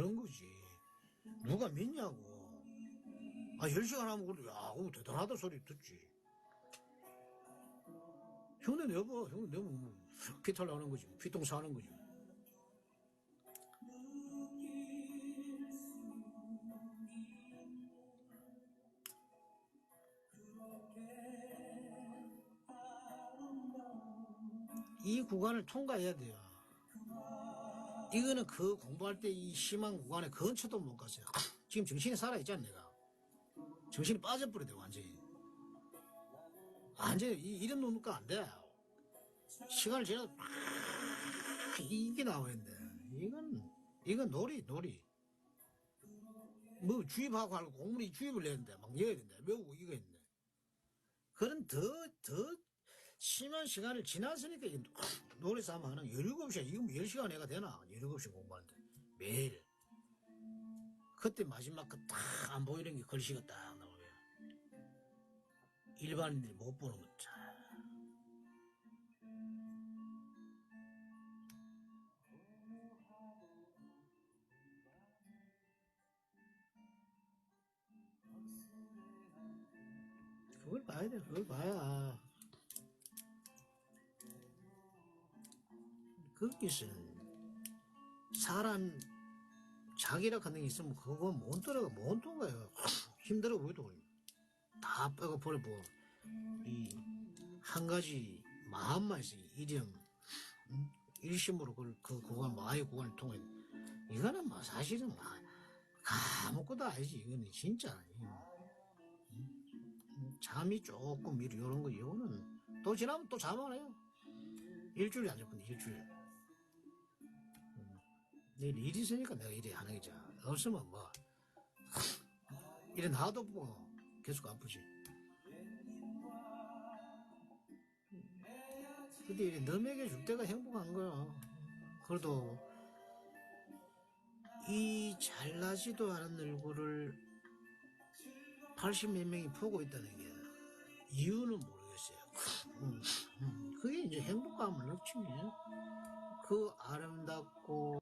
그런 거지. 누가 믿냐고. 아, 10시간 하면 그래도, 야, 그거 대단하다 소리 듣지. 형네 내봐. 형네 내면 뭐, 피탈 하는 거지. 피똥사 하는 거지. 이 구간을 통과해야 돼요. 이거는 그 공부할 때 이 심한 구간에 근처도 못 갔어요. 지금 정신이 살아있잖아, 내가. 정신이 빠져버려야 완전히. 완전히, 이- 이런 놈니까 안 돼. 시간을 지나도 막 이게 돼. 이건, 이건 놀이, 놀이. 뭐 주입하고 하고 공무원이 주입을 된다. 막 이어야 된다. 외우고 이거 했네. 그런 더, 더 심한 시간을 지났으니까 이 노래 싸움 하는 17시간, 이거 뭐 10시간 해가 되나? 17시간 공부하는데. 매일. 그때 마지막 그 딱 안 보이는 게 글씨가 딱 나와요. 일반인들이 못 보는 거 참. 그걸 봐야 돼, 그걸 봐야. 거기서 사람 자기라 하는 게 있으면 그거 못 들어가 못 통과요? 힘들어 보여도 다 빼고 버려보고 이한 가지 마음만 있어 이념 응? 일심으로 그, 그 구간 마의 구간을 통해. 이거는 뭐 사실은 뭐 아무것도 아니지. 이거는 진짜 응? 잠이 조금 이런 거 이거는 또 지나면 또 잠 안 해요. 일주일이 안 잡거든 일주일 내일 일이 있으니까 내가 일이 하는 거지. 없으면 뭐, 이래 놔도 뭐, 계속 아프지. 근데 이래 너에게 줄 때가 행복한 거야. 그래도, 이 잘나지도 않은 얼굴을 80 몇 명이 보고 있다는 게, 이유는 모르겠어요. 음, 음. 그게 이제 행복감을 느끼네. 그 아름답고